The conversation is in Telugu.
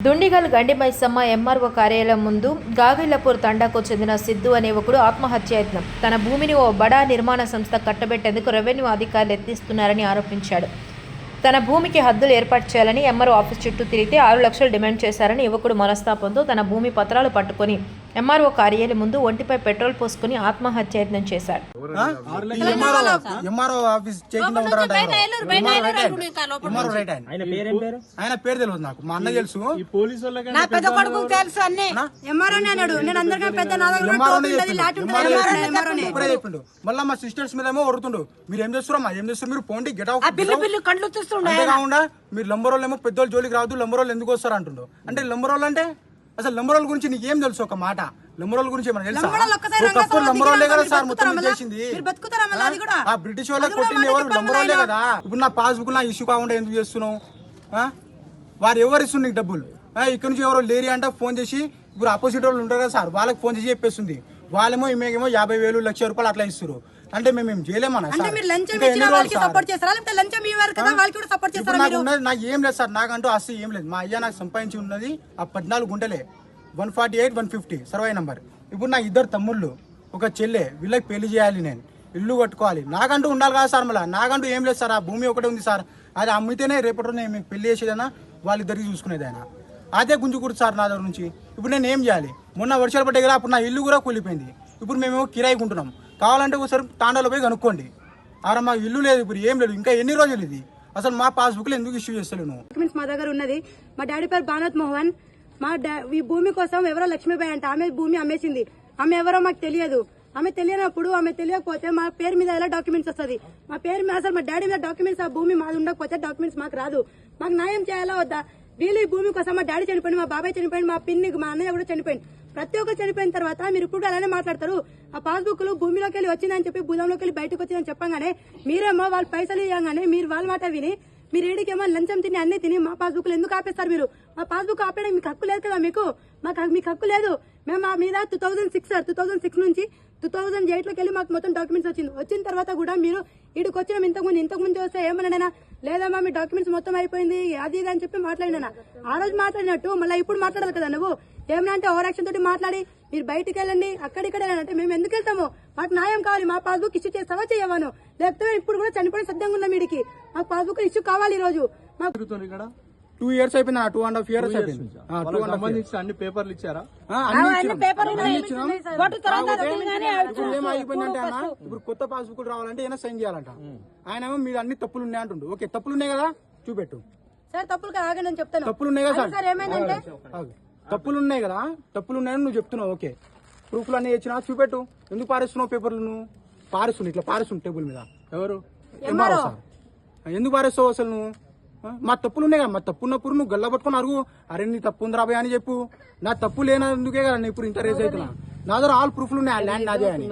దుండిగల్ గండి మైసమ్మ ఎంఆర్ఓ కార్యాలయం ముందు గాగిళ్ళపూర్ తండాకు చెందిన సిద్ధు అనే ఒకడు ఆత్మహత్యాయత్నం తన భూమిని ఓ బడా నిర్మాణ సంస్థ కట్టబెట్టేందుకు రెవెన్యూ అధికారులు ఎత్తిస్తున్నారని ఆరోపించాడు. తన భూమికి హద్దులు ఏర్పాటు చేయాలని ఎంఆర్ఓ ఆఫీస్ చుట్టూ తిరిగితే ఆరు లక్షలు డిమాండ్ చేశారని యువకుడు మనస్తాపంతో తన భూమి పత్రాలు పట్టుకొని ఎంఆర్ఓ కార్యాలయం ముందు ఒంటిపై పెట్రోల్ పోసుకుని ఆత్మహత్యాయత్నం చేశాడు ఎంఆర్ఓ ఆఫీస్ చేకింద ఉంటారంట ఎంఆర్ఓ రైట్ ఆయన ఆయన పేరేం పేరు ఆయన పేరు తెలియదు నాకు మా అన్న తెలుసు ఈ పోలీసు వాళ్ళకి నా పెద్ద కొడుకు తెలుసు అన్ని ఎంఆర్ఓనే అన్నాడు నేను అందరికీ పెద్ద నా దగ్గర చెప్పిండు మళ్ళీ మా సిస్టర్స్ మీద ఏమో ఒరుతుండు మీరు ఏం చేస్తారమ్మా ఏం చేస్తారు మీరు పోండి గెట్ అవుట్ ఆ పిల్లి పిల్లి కళ్ళు చూస్తుండే అంతేకాకుండా మీరు లంబరోళ్ళు ఏమో పెద్దోళ్ళు జోలికి రావద్దు లంబరోళ్ళు ఎందుకు వస్తారు అంటుండు అంటే లంబరోళ్ళు అంటే అసలు లంబరోళ్ళ గురించి నీకు ఏం తెలుసు ఒక మాట? లంబరోళ్ళ గురించి ఏమైనా తెలుసా? ఒకప్పుడు సార్ కదా మొత్తం? చేసింది? ఆ బ్రిటిష్ వాళ్ళకి కొట్టింది ఎవరు? ఆయన. కదా. ఇప్పుడు నా పాస్బుక్ నా ఇష్యూ కాకుండా ఎందుకు చేస్తున్నావు? ఆ? వారు ఎవరు ఇస్తుంది నీకు డబ్బులు? ఇక్కడ నుంచి ఎవరో లేరి అంటే ఫోన్ చేసి ఇప్పుడు ఆపోజిట్ వాళ్ళు ఉంటారు కదా సార్ వాళ్ళకి ఫోన్ చేసి చెప్పేస్తుంది. వాళ్ళేమో ఈమెకేమో యాభై వేలు లక్ష రూపాయలు అట్లా ఇస్తారు అంటే మేము ఏం చేయలేమన్నా అంటే మీరు లంచం ఇచ్చిన వాళ్ళకి? సపోర్ట్ చేస్తారా? లేకపోతే లంచం ఇవ్వరు కదా వాళ్ళకి కూడా సపోర్ట్ చేస్తారా నాకు మీరు? ఉన్నది నాకు ఏం లేదు సార్ నాకంటూ ఆస్తి ఏం లేదు. మా అయ్య నాకు సంపాదించి ఉన్నది ఆ పద్నాలుగు గుంటలే. One forty eight one fifty survey number. ఇప్పుడు నా ఇద్దరు తమ్ముళ్ళు ఒక చెల్లె వీళ్ళకి పెళ్ళి చేయాలి నేను. ఇల్లు కట్టుకోవాలి. నాకంటూ ఉండాలి కదా సార్ మళ్ళీ. నాకంటూ ఏం లేదు సార్ ఆ భూమి ఒకటే ఉంది సార్. అది అమ్మితేనే రేపటి నేను మీకు పెళ్ళి చేసేదైనా వాళ్ళిద్దరికి చూసుకునేదైనా. అదే గుంజుకూడు సార్ నా దగ్గర నుంచి. ఇప్పుడు నేను ఏం చేయాలి? మొన్న వర్షాలు పడ్డాయి కదా అప్పుడు నా ఇల్లు కూడా కూలిపోయింది. ఇప్పుడు మేమేమో కిరాయికి ఉంటున్నాం కావాలంటే ఒకసారి తాండాలో పోయి కనుక్కోండి. ఆరా మాకు ఇల్లు లేదు ఇప్పుడు ఏం లేదు ఇంకా ఎన్ని రోజులు ఇది? అసలు మా పాస్బుక్లు ఎందుకు ఇష్యూ చేస్తలేను డాక్యుమెంట్స్ మా దగ్గర ఉన్నది. మా డాడీ పేరు భానత్ మోహన్. మా ఈ భూమి కోసం ఎవరో లక్ష్మీబాయి అంట ఆమె భూమి అమ్మేసింది. ఆమె ఎవరో మాకు తెలియదు. ఆమె తెలియనప్పుడు ఆమె తెలియకపోతే మా పేరు మీద ఎలా డాక్యుమెంట్స్ వస్తుంది? మా పేరు మీద అసలు మా డాడీ మీద డాక్యుమెంట్స్ ఆ భూమి మాది ఉండకపోతే డాక్యుమెంట్స్ మాకు రాదు. మాకు న్యాయం చేయాలా వద్దా? వీళ్ళు ఈ భూమి కోసం మా డాడీ చనిపోయింది మా బాబాయ్ చనిపోయింది మా పిన్ని మా అన్నయ్య కూడా చనిపోయింది ప్రతి ఒక్కరు చనిపోయిన తర్వాత మీరు ఇప్పుడు అలానే మాట్లాడతారు. ఆ పాస్బుక్లు భూమిలోకి వెళ్ళి వచ్చిందని చెప్పి భూదంలోకి వెళ్ళి బయటకు వచ్చిందని చెప్పగానే మీరేమో వాళ్ళు పైసలు ఇవ్వగానే మీరు వాళ్ళ మాట విని మీరు ఏడికేమో లంచం తిని అన్ని తిని మా పాస్బుక్లు ఎందుకు ఆపేస్తారు మీరు? మా పాస్బుక్ ఆపేయడం మీకు హక్కు లేదు కదా మీకు? మాకు మీకు హక్కు లేదు. మేము మా మీద two thousand six sir two thousand six నుంచి టూ థౌసండ్ ఎయిట్లోకి వెళ్ళి మాకు మొత్తం డాక్యుమెంట్స్ వచ్చింది. వచ్చిన తర్వాత కూడా మీరు ఇక్కడికి వచ్చిన ఇంతకుముందు ఇంతకుముందు వస్తే ఏమన్నా లేదమ్మా మీ డాక్యుమెంట్స్ మొత్తం అయిపోయింది అది ఇది అని చెప్పి మాట్లాడినా ఆ రోజు మాట్లాడినట్టు మళ్ళీ ఇప్పుడు మాట్లాడాలి కదా నువ్వు. ఏమన్నా అంటే ఓవర్ యాక్షన్ తోటి మాట్లాడి మీరు బయటికి వెళ్ళండి అక్కడిక్కడ అంటే మేము ఎందుకు వెళ్తాము? మాకు న్యాయం కావాలి మా పాస్బుక్ ఇష్యూ చేస్తావా చేయవాను లేకపోతే ఇప్పుడు కూడా చనిపోయిన సిద్ధంగా ఉన్నాం వీడికి మాకు పాస్బుక్ ఇష్యూ కావాలి ఈ రోజు మాకు two years two two and half years అయిపోయింది. సంబంధించి అన్ని పేపర్లు ఇచ్చారా? అన్ని ఇప్పుడు అన్న ఇప్పుడు కొత్త పాస్బుక్ రావాలంటే ఏమైనా సైన్ చేయాలంట. ఆయన ఏమో మీరు అన్ని తప్పులు ఉన్నాయి అంటుండు. ఓకే తప్పులు ఉన్నాయి కదా చూపెట్టు. సార్ తప్పులు నేను చెప్తాను. తప్పులు ఉన్నాయి కదా సార్? ఏమైందంటే. తప్పులు ఉన్నాయి కదా తప్పులు ఉన్నాయని నువ్వు చెప్తున్నావు ఓకే. ప్రూఫ్లు అన్ని ఇచ్చినా చూపెట్టు. ఎందుకు పారేస్తున్నావు పేపర్లు నువ్వు? పారేస్తుంది ఇట్లా పారేస్తుంది టేబుల్ మీద. ఎవరు? ఎందుకు పారేస్తావు అసలు నువ్వు? మా తప్పులు ఉన్నాయి కదా మా తప్పు ఉన్నప్పుడు నువ్వు గల్ల పట్టుకుని అరుగు. అరే నీ తప్పు ఉందిరా అని చెప్పు. నా తప్పు లేనందుకే కదా నేను ఇప్పుడు ఇంత రేస్ అవుతున్నా. నా దగ్గర ఆల్ ప్రూఫ్లు ఉన్నాయి ఆ ల్యాండ్ నాదే అని.